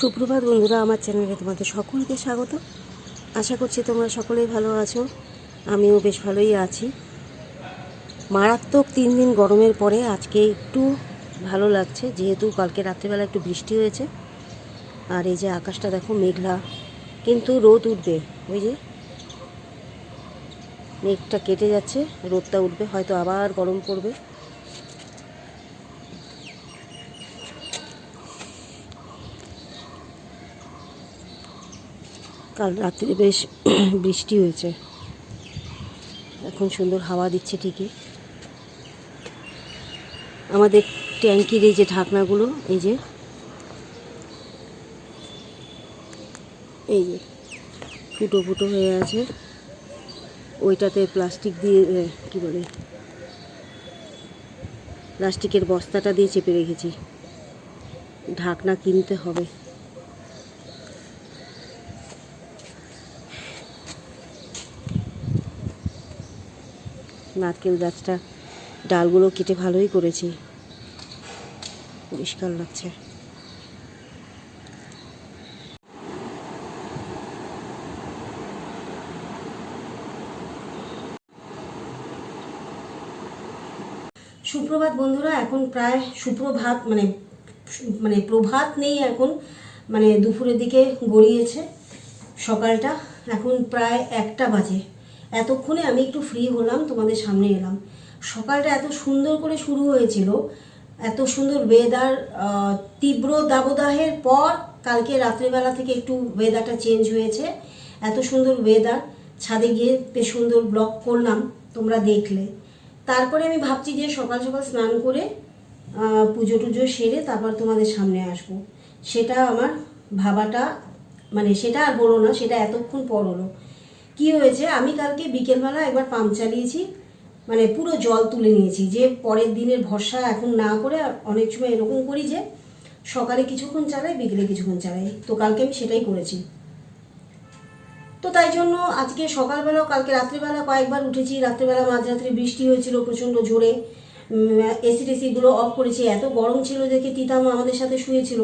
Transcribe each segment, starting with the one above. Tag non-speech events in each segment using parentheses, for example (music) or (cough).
সুপ্রভাত বন্ধুরা, আমার চ্যানেলে তোমাদের সকলকে স্বাগত। আশা করছি তোমরা সকলেই ভালো আছো। আমিও বেশ ভালোই আছি। মারাত্মক তিন দিন গরমের পরে আজকে একটু ভালো লাগছে, যেহেতু কালকে রাত্রিবেলা একটু বৃষ্টি হয়েছে। আর এই যে আকাশটা দেখো, মেঘলা। কিন্তু রোদ উঠবে, ওই যে মেঘটা কেটে যাচ্ছে, রোদটা উঠবে, হয়তো আবার গরম পড়বে। কাল রাত্রে বেশ (clears throat) বৃষ্টি হয়েছে। এখন সুন্দর হাওয়া দিচ্ছে ঠিকই। আমাদের ট্যাঙ্কির এই যে ঢাকনাগুলো, এই যে এই যে ফুটো ফুটো হয়ে আছে। ওইটাতে প্লাস্টিক দিয়ে কি বলে, প্লাস্টিকের বস্তাটা দিয়ে চেপে রেখেছি। ঢাকনা কিনতে হবে। নারকেল গাছটা ডালগুলো কেটে ভালোই করেছি। পরিষ্কার লাগছে। সুপ্রভাত বন্ধুরা, এখন প্রায় সুপ্রভাত মানে মানে প্রভাত নেই এখন মানে দুপুরের দিকে গড়িয়েছে সকালটা। এখন প্রায় একটা বাজে। এতক্ষণে আমি একটু ফ্রি হলাম, তোমাদের সামনে এলাম। সকালটা এত সুন্দর করে শুরু হয়েছিল, এত সুন্দর ওয়েদার তীব্র দাবদাহের পর কালকে রাত্রিবেলা থেকে একটু ওয়েদারটা চেঞ্জ হয়েছে। এত সুন্দর ওয়েদার ছাদে গিয়ে বেশ সুন্দর ব্লগ করলাম, তোমরা দেখলে। তারপরে আমি ভাবছি যে সকাল সকাল স্নান করে পুজো টুজো সেরে তারপর তোমাদের সামনে আসব। সেটা আমার ভাবাটা মানে সেটা আর বলো না, সেটা এতক্ষণ পর হলো। কি হয়েছে? আমি কালকে বিকেলবেলা একবার পাম্প চালিয়েছি মানে পুরো জল তুলে নিয়েছি, যে পরের দিনের ভরসা এখন না করে অনেক সময় এরকম করি যে সকালে কিছুক্ষণ চালাই, বিকেলে কিছুক্ষণ চালাই। তো কালকে আমি সেটাই করেছি। তো তাই জন্য আজকে সকালবেলাও, কালকে রাত্রিবেলা কয়েকবার উঠেছি। রাত্রিবেলা মাঝরাত্রি বৃষ্টি হয়েছিল প্রচণ্ড জোরে। এসি টেসিগুলো অফ করেছি। এত গরম ছিল দেখে তিতামা আমাদের সাথে শুয়েছিল।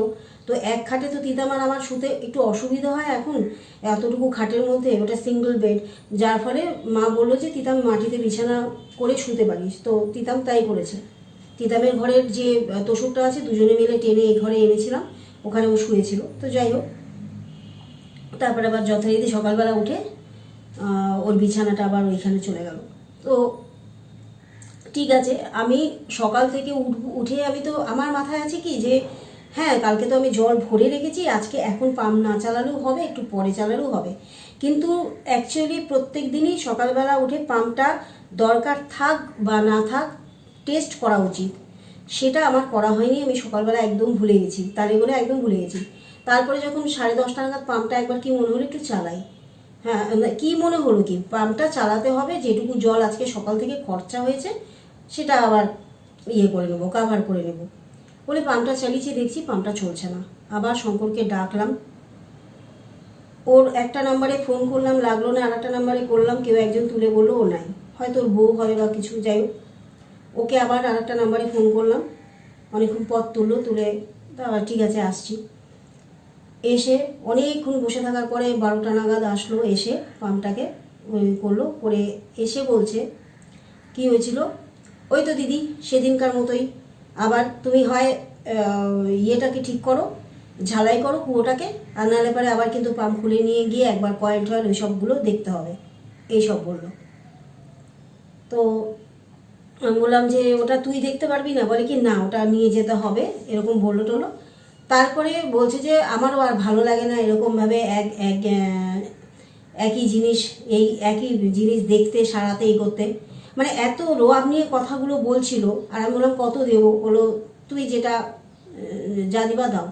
তো এক খাটে তো তিতামার আমার শুতে একটু অসুবিধা হয় এখন। এতটুকু খাটের মধ্যে, ওটা সিঙ্গেল বেড যার ফলে মা বলল যে, তিতাম মাটিতে বিছানা করে শুতে পারিস। তো তিতাম তাই করেছে। তিতামের ঘরের যে তোষকটা আছে, দুজনে মিলে টেনে এই ঘরে এনেছিলাম। ওখানে ও শুয়েছিল। তো যাই হোক। তারপরে আবার যথারীতি সকালবেলা উঠে ওর বিছানাটা আবার ওইখানে চলে গেল। তো ঠিক আছে, আমি সকাল থেকে উঠ- আমি তো, আমার মাথায় আছে কি যে হ্যাঁ কালকে তো আমি জল ভরে রেখেছি, আজকে এখন পাম্প না চালালেও হবে, একটু পরে চালালেও হবে। কিন্তু অ্যাকচুয়ালি প্রত্যেক দিনই সকালবেলা উঠে পাম্পটা দরকার থাক বা না থাক টেস্ট করা উচিত। সেটা আমার করা হয়নি, আমি সকালবেলা একদম ভুলে গেছি, তারে বলে একদম ভুলে গেছি। তারপরে যখন সাড়ে দশটা নাগাদ পাম্পটা একবার কি মনে হলো একটু চালাই। হ্যাঁ কি মনে হলো কি? পাম্পটা চালাতে হবে, যেটুকু জল আজকে সকাল থেকে খরচা হয়েছে সেটা আবার ইয়ে করে নেব কাভার করে নেব। বলে, পাম্পটা চালিয়েছি, দেখছি পাম্পটা চলছে না। আবার শঙ্করকে ডাকলাম। ওর একটা নাম্বারে ফোন করলাম, লাগল না আর একটা নাম্বারে করলাম, কেউ একজন তুলে বলল, ও নাই। হয়তো ওর বউ হবে বা কিছু, যাই হোক। ওকে আবার আর একটা নাম্বারে ফোন করলাম। অনেকক্ষণ পথ তুললো, তুলে, তা ঠিক আছে, আসছি। এসে অনেকক্ষণ বসে থাকার পরে বারোটা নাগাদ আসলো, এসে পাম্পটাকে করল, করে এসে বলছে, কি হয়েছিল? ওই তো দিদি, সেদিনকার মতোই। আবার তুমি হয় ইয়েটাকে ঠিক করো, ঝালাই করো কুয়োটাকে, আর নাহলে পরে আবার কিন্তু পাম্প খুলে নিয়ে গিয়ে একবার কয়েল টয়েল ওই সবগুলো দেখতে হবে। এইসব বলল। তো আমি বললাম যে, ওটা তুই দেখতে পারবি না? বলে কি, না, ওটা নিয়ে যেতে হবে। এরকম বলল টলো। তারপরে বলছে যে, আমারও আর ভালো লাগে না এরকমভাবে এক এক একই জিনিস, এই একই জিনিস দেখতে, সারাতে এই করতে মানে এত রোয়াব নিয়ে কথাগুলো বলছিল, আর আমি বললাম, কত দেবো? বলো তুই যেটা যা দিবা দাও।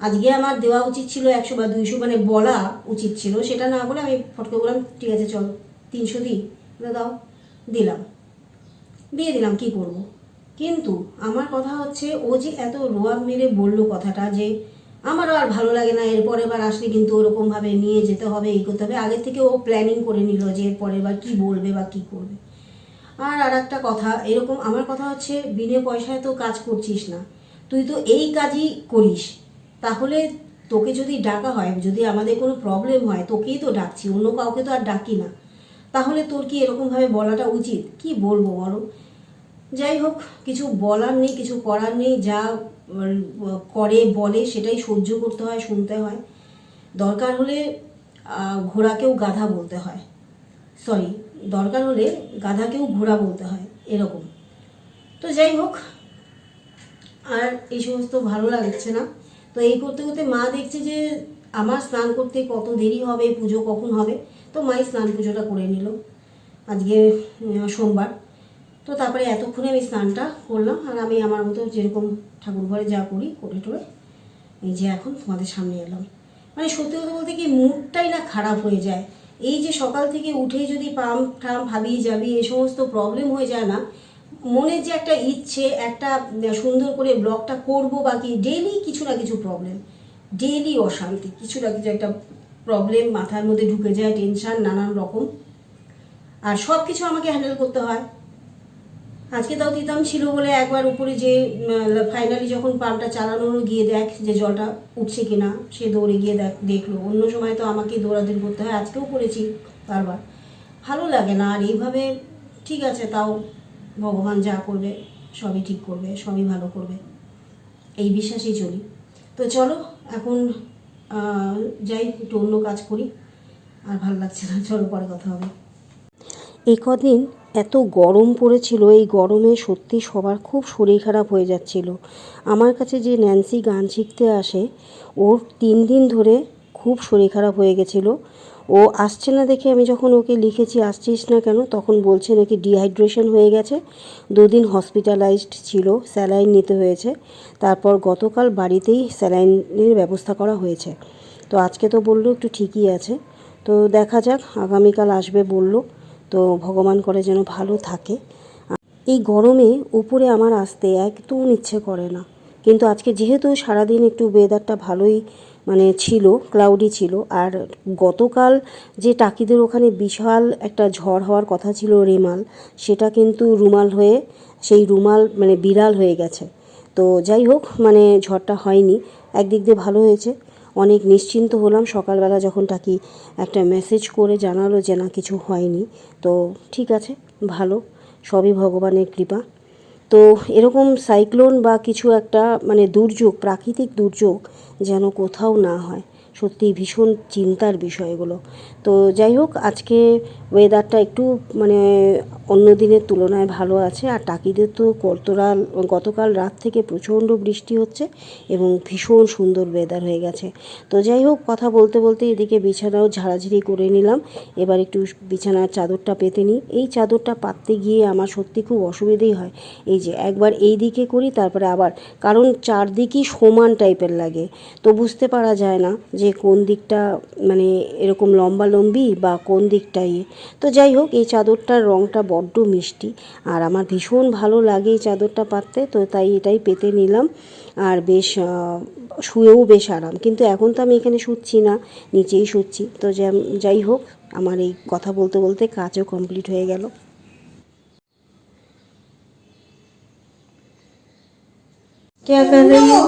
আজকে আমার দেওয়া উচিত ছিল একশো বা দুইশো মানে বলা উচিত ছিল। সেটা না বলে আমি ফটকে বললাম, ঠিক আছে, চল, তিনশো দিই। দাও। দিলাম। দিয়ে দিলাম, কি করব। কিন্তু আমার কথা হচ্ছে, ও যে এত রোয়াব মেরে বলল কথাটা যে, আমারও আর ভালো লাগে না, এরপরে এবার আসলে কিন্তু ওরকমভাবে নিয়ে যেতে হবে, এই করতে হবে। আগে থেকে ও প্ল্যানিং করে নিল যে, এরপরে এবার কী বলবে বা কী করবে। আর আর একটা কথা, এরকম আমার কথা হচ্ছে, বিনে পয়সায় তো কাজ করছিস না। তুই তো এই কাজই করিস। তাহলে তোকে যদি ডাকা হয়, যদি আমাদের কোনো প্রবলেম হয়, তোকেই তো ডাকছি, অন্য কাউকে তো আর ডাকি না। তাহলে তোর কি এরকমভাবে বলাটা উচিত? কি বলব বলো? যাই হোক, কিছু বলার নেই, কিছু করার নেই, যা করে, বলে, সেটাই সহ্য করতে হয়, শুনতে হয়। দরকার হলে ঘোড়াকেও গাধা বলতে হয়। সরি দরকার হলে গাধাকেও ঘোড়া বলতে হয়, এরকম। তো যাই হোক, আর এই সমস্ত ভালো লাগছে না। তো এই করতে করতে মা দেখছে যে আমার স্নান করতে কত দেরি হবে, পুজো কখন হবে, তো মাই স্নান পুজোটা করে নিল। আজকে সোমবার। তো তারপরে এতক্ষণে আমি স্নানটা করলাম, আর আমি আমার মতো যেরকম ঠাকুর ঘরে যা করি, করে টোরে এই যে এখন তোমাদের সামনে এলাম। মানে সত্যি কথা বলতে কি, মুডটাই না খারাপ হয়ে যায়। এই যে সকাল থেকে উঠে যদি পাম টাম ভাবিয়ে যাবি, এই সমস্ত প্রবলেম হয়ে যায় না, মনের যে একটা ইচ্ছে, একটা সুন্দর করে ব্লগটা করব বাকি ডেলি কিছু না কিছু প্রবলেম ডেলি অশান্তি, কিছু না কিছু একটা প্রবলেম মাথার মধ্যে ঢুকে যায় টেনশান নানান রকম। আর সব কিছু আমাকে হ্যান্ডেল করতে হয়। আজকে তাও দিতাম ছিল বলে একবার উপরে যে ফাইনালি যখন পাম্পটা চালানো হলো গিয়ে দেখ যে জলটা উঠছে কিনা, সে দৌড়ে গিয়ে দেখ, দেখল। অন্য সময় তো আমাকে দৌড়াদৌড়ি করতে হয়, আজকেও করেছি বারবার। ভালো লাগে না, আর এইভাবে ঠিক আছে তাও ভগবান যা করবে, সবই ঠিক করবে, সবই ভালো করবে। এই বিশ্বাসেই চলি। তো চলো, এখন যাই, একটু অন্য কাজ করি। আর ভালো লাগছে না, চলো পরে কথা হবে। এই কদিন এত গরম পড়েছিল, এই গরমে সত্যি সবার খুব শরীর খারাপ হয়ে যাচ্ছিল। আমার কাছে যে ন্যান্সি গান শিখতে আসে, ওর তিন দিন ধরে খুব শরীর খারাপ হয়ে গেছিল। ও আসছে না দেখে আমি যখন ওকে লিখেছি, আসছিস না কেন? তখন বলছে নাকি ডিহাইড্রেশন হয়ে গেছে। দুদিন হসপিটালাইজড ছিল, স্যালাইন নিতে হয়েছে। তারপর গতকাল বাড়িতেই স্যালাইনের ব্যবস্থা করা হয়েছে। তো আজকে তো বলল একটু ঠিকই আছে। তো দেখা যাক, আগামীকাল আসবে বলল। তো ভগবান করে যেন ভালো থাকে। এই গরমে উপরে আমার আসতে একদম ইচ্ছে করে না। কিন্তু আজকে যেহেতু সারাদিন একটু ওয়েদারটা ভালোই মানে ছিল ক্লাউডি ছিল, আর গতকাল যে টাকিদের ওখানে বিশাল একটা ঝড় হওয়ার কথা ছিল রেমাল, সেটা কিন্তু রুমাল হয়ে, সেই রুমাল মানে বিড়াল হয়ে গেছে। তো যাই হোক মানে ঝড়টা হয়নি, একদিক দিয়ে ভালো হয়েছে। অনেক নিশ্চিন্ত হলাম। সকালবেলা যখন টাকি একটা মেসেজ করে জানালো যে, না, কিছু হয়নি। তো ঠিক আছে, ভালো, সবই ভগবানের কৃপা। তো এরকম সাইক্লোন বা কিছু একটা মানে দুর্যোগ, প্রাকৃতিক দুর্যোগ যেন কোথাও না হয়। সত্যি ভীষণ চিন্তার বিষয় এগুলো তো যাই হোক, আজকে ওয়েদারটা একটু মানে অন্য দিনের তুলনায় ভালো আছে। আর টাকিদের তো গতরাল গতকাল রাত থেকে প্রচণ্ড বৃষ্টি হচ্ছে এবং ভীষণ সুন্দর ওয়েদার হয়ে গেছে। তো যাই হোক, কথা বলতে বলতে এদিকে বিছানাও ঝাড়াঝাড়ি করে নিলাম। এবার একটু বিছানার চাদরটা পেতে নিই। এই চাদরটা পাততে গিয়ে আমার সত্যি খুব অসুবিধেই হয়। এই যে একবার এই দিকে করি, তারপরে আবার। কারণ চারদিকই সমান টাইপের লাগে। তো বুঝতে পারা যায় না যে কোন দিকটা মানে এরকম লম্বা লম্বি বা কোন দিকটা ইয়ে তো যাই হোক এই চাদরটার রঙটা বড্ড মিষ্টি আর আমার ভীষণ ভালো লাগে এই চাদরটা পাততে তো তাই এটাই পেতে নিলাম আর বেশ আহ, শুয়েও বেশ আরাম কিন্তু এখন তো আমি এখানে শুচ্ছি না নিচেই শুচ্ছি তো যেম- যাই হোক আমার এই কথা বলতে বলতে কাজও কমপ্লিট হয়ে গেল क्या कर रही हो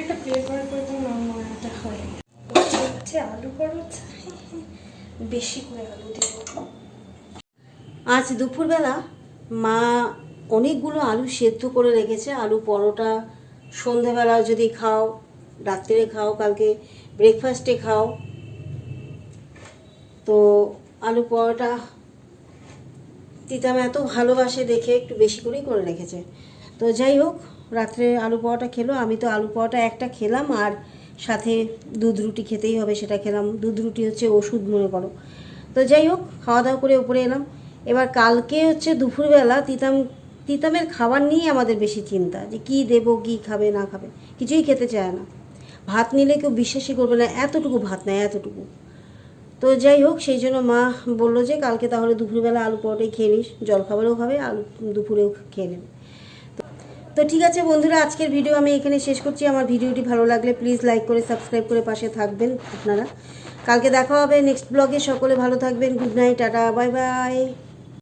একটা পেপার নামাটা হয় হচ্ছে আলু পরোটা? বেশি করে আলু দেবো। আজ দুপুরবেলা মা অনেকগুলো আলু সেদ্ধ করে রেখেছে। আলু পরোটা, সন্ধেবেলা যদি খাও, রাত্রে খাও, কালকে ব্রেকফাস্টে খাও। তো আলু পরোটা তিতাম এত ভালোবাসে দেখে একটু বেশি করেই করে রেখেছে। তো যাই হোক রাত্রে আলু পরোটা খেলো, আমি তো আলু পরোটা একটা খেলাম আর সাথে দুধ রুটি খেতেই হবে সেটা খেলাম। দুধ রুটি হচ্ছে ওষুধ, মনে করো। তো যাই হোক খাওয়া দাওয়া করে উপরে এলাম। এবার কালকে হচ্ছে দুপুরবেলা তিতাম, তিতামের খাবার নিয়ে আমাদের বেশি চিন্তা যে কি দেব, কি খাবে, না খাবে। কিছুই খেতে চায় না। ভাত নিলে কেউ বিশ্বাসই করবে না, এতটুকু ভাত নেয় এতটুকু। তো যাই হোক, সেই জন্য মা বলল যে কালকে তাহলে দুপুরবেলা আলু পরোটাই খেয়ে নিস, জলখাবারও খাবে, আলু দুপুরেও খেয়ে নেবে। তো ঠিক আছে বন্ধুরা, আজকের ভিডিও আমি এখানে শেষ করছি। আমার ভিডিওটি ভালো লাগলে প্লিজ লাইক করে সাবস্ক্রাইব করে পাশে থাকবেন আপনারা। কালকে দেখা হবে নেক্সট ব্লগে সকলে ভালো থাকবেন। Good night tata bye bye